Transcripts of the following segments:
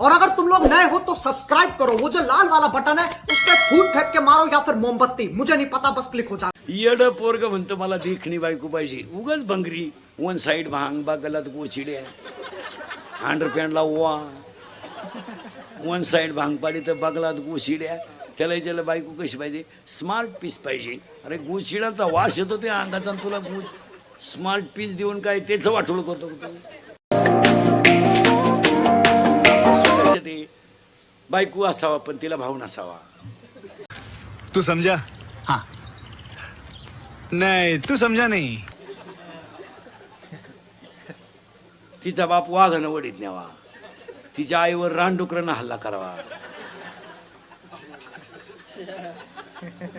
और अगर तुम लोग नए हो तो सब्सक्राइब करो। वो जो लाल वाला बटन है उस पर फूट फेंक के मारो या फिर मोमबत्ती। मुझे नहीं पता बस क्लिक हो जाए येड पोरग म्हणतो मला देखणी बायको पाहिजे. उगाच भंगरी वन साइड भांग बागलात गोचिड्या हंड्रेड पॅन्टला ओवा. वन साइड भांग पाडी तर बगलात गोशिड्या त्याला त्याला बायको कशी पाहिजे? स्मार्ट पीस पाहिजे. अरे गोचिड्याचा वास येतो त्या अंगाचा तुला गो स्मार्ट पीस देऊन काय त्याचं वाटोळ करतो ते बायको असावा पण तिला भाऊ नसावा. तू समझा हाँ. नहीं तू समझा नहीं. तिचा बाप वाघानं वडीत न्यावा. तिच्या आईवर रानडुकरानं हल्ला करावा.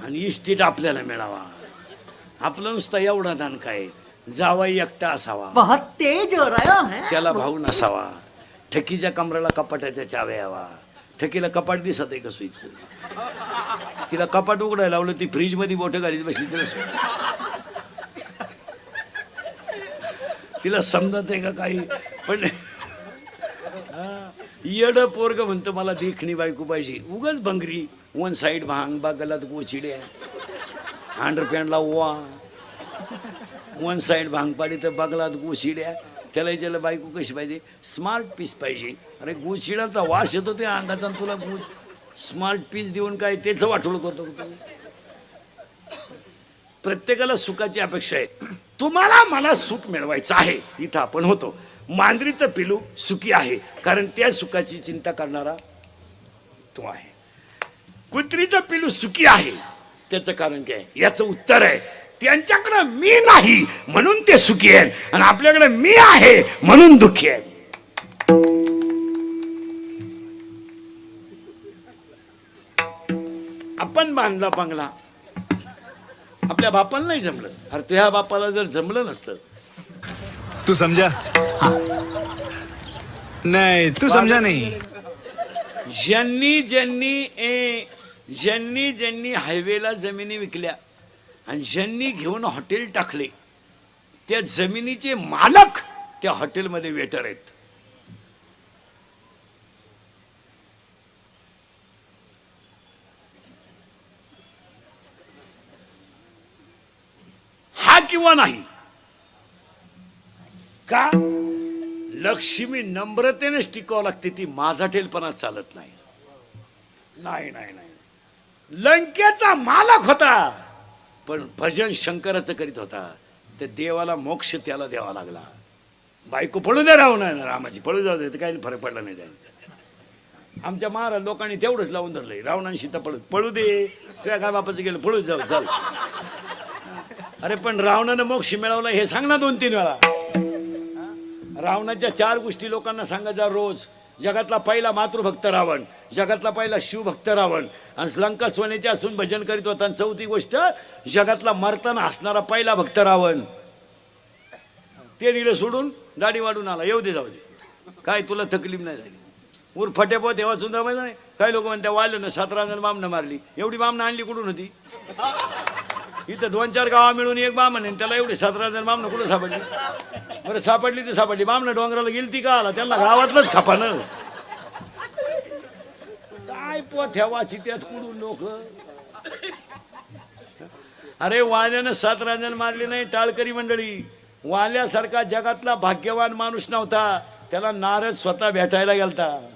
आणि इस्टेट आपल्याला मिळावा. आपलं नुसतं एवढा दान काय? जावाई एकटा असावा. बहुत तेज हो रहा है. त्याला भाऊ नसावा. ठकीच्या कमराला कपाटाच्या चाव्या यावा ठकीला कपाट दिसत आहे का सुईचं तिला कपाट उघडायला लावलं ती फ्रीजमध्ये बोटं घालीत बसली तिला तिला समजत आहे का काही? पण येड पोरग म्हणतो मला देखणी बायको पाहिजे. उगाच भंगरी. वन साईड भांग बागलात गोचिड्या हंड्रेड पॅन्टला ओवा. वन साईड भांग पाडी तर बागलात गोशिड्या त्याला त्याला बायको कशी पाहिजे? स्मार्ट पीस पाहिजे. अरे गुशिडाचा वास येतो त्या अंगाचा तुला गु स्मार्ट पीस देऊन काय त्याचं वाटोळ करतो प्रत्येकाला सुखाची अपेक्षा आहे. तुम्हाला मला सुख मिळवायचं आहे. इथं आपण होतो. मांजरीचं पिलू सुखी आहे कारण त्या सुखाची चिंता करणारा तो आहे. कुत्रीचं पिलू सुखी आहे त्याचं कारण काय? याचं उत्तर आहे. त्यांच्याकडे मी नाही म्हणून ते सुखी आहेत. आणि आपल्याकडे मी आहे म्हणून दुःखी आहे आपण बांधला बंगला. आपल्या बापाला नाही जमलं. अरे तुझ्या बापाला जर जमलं नसतं. तू समझा हाँ. नहीं तू समझा नहीं. ज्यांनी ज्यांनी ए ज्यांनी ज्यांनी हायवेला जमिनी विकल्या आणि ज्यांनी घेऊन हॉटेल टाकले त्या जमिनीचे मालक त्या हॉटेलमध्ये वेटर आहेत. हा किंवा नाही? का? लक्ष्मी नम्रतेनेच टिकावं लागते ती माझा टेलपणा चालत नाही नाही नाही. लंकेचा मालक होता. पण भजन शंकराचं करीत होता. त्या देवाला मोक्ष त्याला द्यावा लागला. बायको पळू दे राहू नाही रामाची पळू जाऊ दे तर काही फरक पडला नाही त्याने आमच्या महाराज लोकांनी तेवढंच लावून धरलंय. रावण आणि सीता पळू पळू दे. तुझ्या काय बापाचं गेलं पळू जाऊ चल. अरे पण रावणानं मोक्ष मिळवला हे सांग ना दोन तीन वेळा. रावणाच्या चार गोष्टी लोकांना सांगायचा रोज. जगातला पहिला मातृभक्त रावण जगातला पहिला शिवभक्त रावण. आणि लंका सोन्याची असून भजन करीत होता. आणि चौथी गोष्ट जगातला मरताना हसणारा पहिला भक्त रावण. ते दिलं सोडून दाढी वाढून आला. येऊ दे जाऊ दे. काय तुला तकलीफ नाही झाली? उर फटेपो तेव्हा सुद्धा माहिती नाही. काही लोक म्हणत्या ना सतरा जण मामनं मारली. एवढी मामनं आणली कुठून होती? इथं दोन चार गावा मिळून एक बामण आणि त्याला एवढी सतरा जण बामणं कुठं सापडली? बरं सापडली ती सापडली. बामणं डोंगराला गेली ती का आला? त्यांना गावातलंच खापानं. काय पोथ्या वाची त्यात कुडून लोक? अरे वाल्यानं सात रांजण मारली नाही टाळकरी मंडळी. वाल्यासारखा जगातला भाग्यवान माणूस नव्हता. त्याला नारद स्वतः भेटायला गेलता.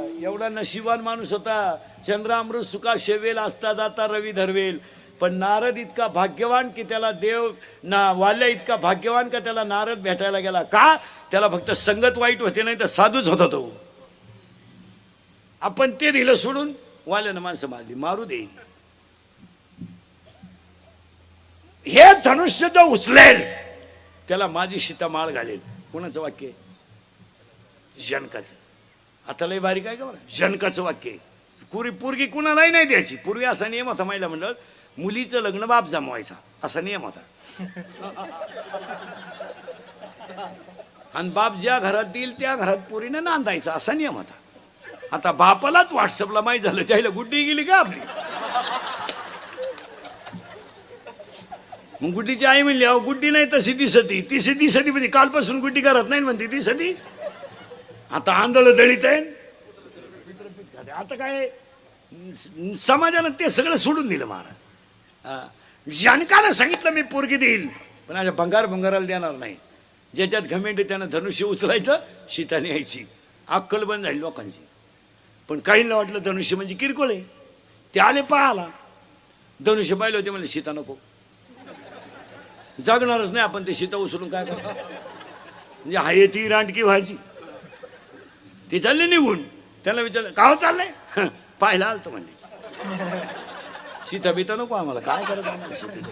एवढा नशिबान माणूस होता. चंद्रामृत सुका शेवेल असता जाता रवी धरवेल. पण नारद इतका भाग्यवान की त्याला देव ना वाल्या इतका भाग्यवान का त्याला नारद भेटायला गेला? का? त्याला फक्त संगत वाईट होते नाही तर साधूच होता तो. आपण ते दिलं सोडून वाल्यानं माणसं मारली. मारू दे. हे धनुष्य जो उचलेल त्याला माझी सीता माळ घालेल. कोणाचं वाक्य? जनकाचं. आता लय बारीक आहे का बरं? जनकाचं वाक्य आहे. पुरी पूर्गी कुणालाही नाही द्यायची. पूर्वी असा नियम होता महिला मंडळ मुलीचं लग्न बाप जमवायचा. असा नियम होता. आणि बाप ज्या घरात देईल त्या घरात पुरीने नांदायचा. असा नियम होता. आता बापालाच व्हॉट्सअपला माहीत झालं त्याला गुड्डी गेली का आपली? मग गुड्डीची आई म्हणली अहो गुड्डी नाही तशी दिसती. ती दिसती म्हणजे कालपासून गुड्डी करत नाही म्हणते ती सती आता आंधळ दळीत आहे. आता काय समाजानं ते सगळं सोडून दिलं महाराज. जनकानं सांगितलं मी पोरगी देईल पण अशा भंगार भंगाराला देणार नाही. ज्याच्यात घमेंड त्यानं धनुष्य उचलायचं शीताने यायची. अक्कल बंद झाली लोकांची. पण काहींना वाटलं धनुष्य म्हणजे किरकोळ आहे. ते आले पाहाला धनुष्य पाहिले होते म्हणजे सीता नको. जगणारच नाही आपण ते सीता उचलून काय करणार? म्हणजे हाय ती रांडकी व्हायची. ते चालले निघून. त्याला विचारलं का हो चाललंय? "हं, पाहायला आलतो म्हणले सीता बिता नको आम्हाला काय करत आम्हाला सीतेचं?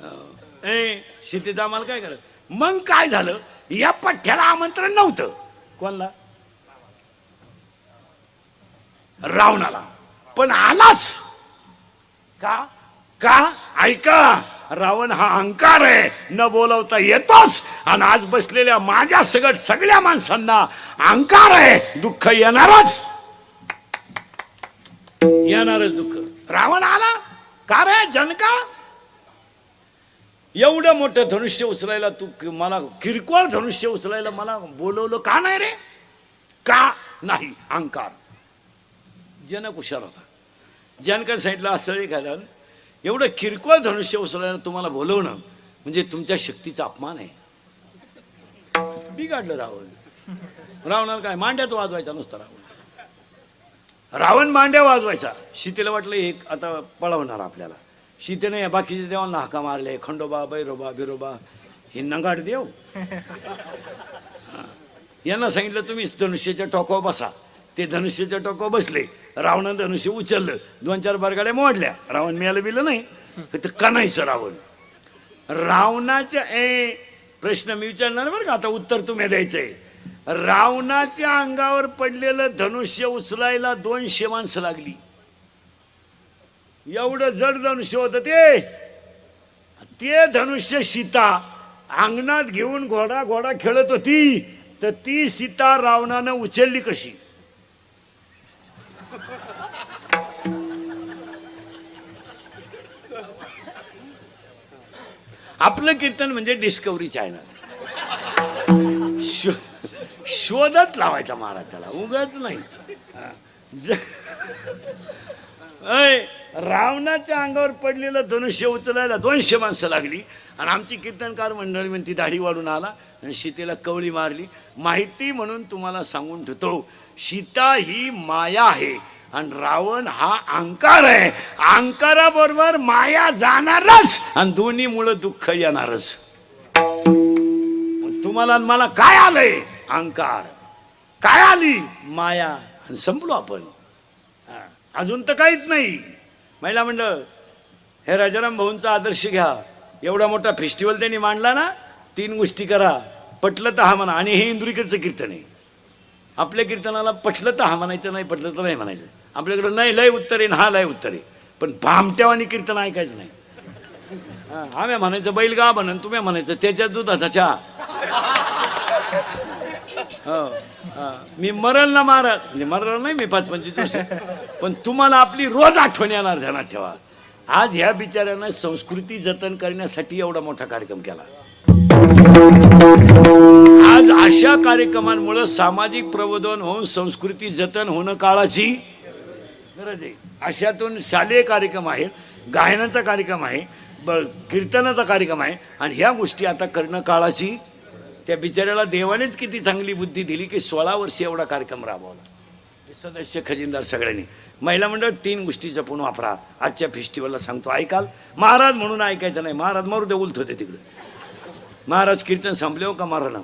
हो. ए आम्हाला काय करत? मग काय झालं? या पठ्ठ्याला आमंत्रण नव्हतं. कोणला? रावणाला. पण आलाच. का? का? ऐका. रावण हा अहंकार आहे. न बोलवता येतोच. आणि आज बसलेल्या माझ्या सगट सगळ्या माणसांना अहंकार आहे. दुःख येणारच. येणारच दुःख. रावण आला? का रे? जनका एवढं मोठं धनुष्य उचलायला तू मला किरकोळ धनुष्य उचलायला मला बोलवलं का नाही रे? का नाही? अहंकार जनक हुशार होता. जनकर साईडला असं एक एवढं किरकोळ धनुष्य उचलायला तुम्हाला बोलवणं म्हणजे तुमच्या शक्तीचा अपमान आहे. बिघाडलं रावण. रावणाला काय मांड्यात वाजवायचा नुसता रावण. रावण मांड्या वाजवायचा. सीतेला वाटलं एक आता पळवणार आपल्याला. सीतेने या बाकीच्या देवांना हाका मारले खंडोबा बैरोबा बिरोबा हे नंगाड देव. यांना सांगितलं तुम्ही धनुष्याच्या टोकावर बसा. ते धनुष्याच्या टोकावर बसले. रावणानं धनुष्य उचललं. दोन चार बरगाड्या मोडल्या. रावण मिळालं बिलं नाही. तर कणायचं रावण. रावणाच्या ए प्रश्न मी विचारणार बरं का? आता उत्तर तुम्ही द्यायचंय. रावणाच्या अंगावर पडलेलं धनुष्य उचलायला दोनशे माणसं लागली. एवढं जड धनुष्य होतं ते. ते धनुष्य सीता अंगणात घेऊन घोडा घोडा खेळत होती. तर ती सीता रावणानं उचलली कशी? आपलं कीर्तन म्हणजे डिस्कवरी चॅनल शो शोधत लावायचा महाराज त्याला उगत नाही. ज- अय, रावणाच्या अंगावर पडलेलं धनुष्य उचलायला दोनशे माणसं लागली आणि आमची कीर्तनकार मंडळी म्हणती दाढी वाढून आला. आणि सीतेला कवळी मारली. माहिती म्हणून तुम्हाला सांगून ठेवतो सीता ही माया आहे. आणि रावण हा अहंकार आहे. अहंकाराबरोबर माया जाणारच आणि दोन्ही मुळे दुःख येणारच. तुम्हाला आणि मला काय आलंय? अहंकार काय आली? माया. आणि संपलो आपण. अजून तर काहीच नाही. महिला मंडळ हे राजाराम भाऊंचा आदर्श घ्या. एवढा मोठा फेस्टिवल त्यांनी मांडला ना तीन गोष्टी करा. पटलं तर हा म्हणा. आणि हे इंदुरीकडचं कीर्तन आहे. आपल्या कीर्तनाला पटलं तर हा म्हणायचं नाही पटलं तर नाही म्हणायचं. आपल्याकडं नाही लय उत्तर आहे हा लय उत्तर आहे. पण भामट्यावानी कीर्तन ऐकायचं नाही. हा, आम्ही म्हणायचं बैल गा म्हणून तुम्ही म्हणायचं त्याच्या दुधाचा चहा. हो, मी मरल ना महाराज. म्हणजे मरल नाही मी पाच पंचवीस वर्ष पण तुम्हाला आपली रोज आठवण येणार ध्यानात ठेवा. आज ह्या बिचाऱ्यानं संस्कृती जतन करण्यासाठी एवढा मोठा कार्यक्रम केला. आज अशा कार्यक्रमांमुळे सामाजिक प्रबोधन होऊन संस्कृती जतन होणं काळाची गरज आहे. अशातून शालेय कार्यक्रम आहे गायनाचा कार्यक्रम आहे ब कीर्तनाचा कार्यक्रम आहे. आणि ह्या गोष्टी आता करणं काळाची त्या बिचाऱ्याला देवानेच किती चांगली बुद्धी दिली की सोळा वर्षी एवढा कार्यक्रम राबवला. हे सदस्य खजिनदार सगळ्यांनी. महिला मंडळ तीन गोष्टी जपून वापरा. आजच्या फेस्टिवलला सांगतो ऐकाल? महाराज म्हणून ऐकायचं नाही. महाराज मारू दे उलत होते तिकडे. महाराज कीर्तन संपले हो का मारणं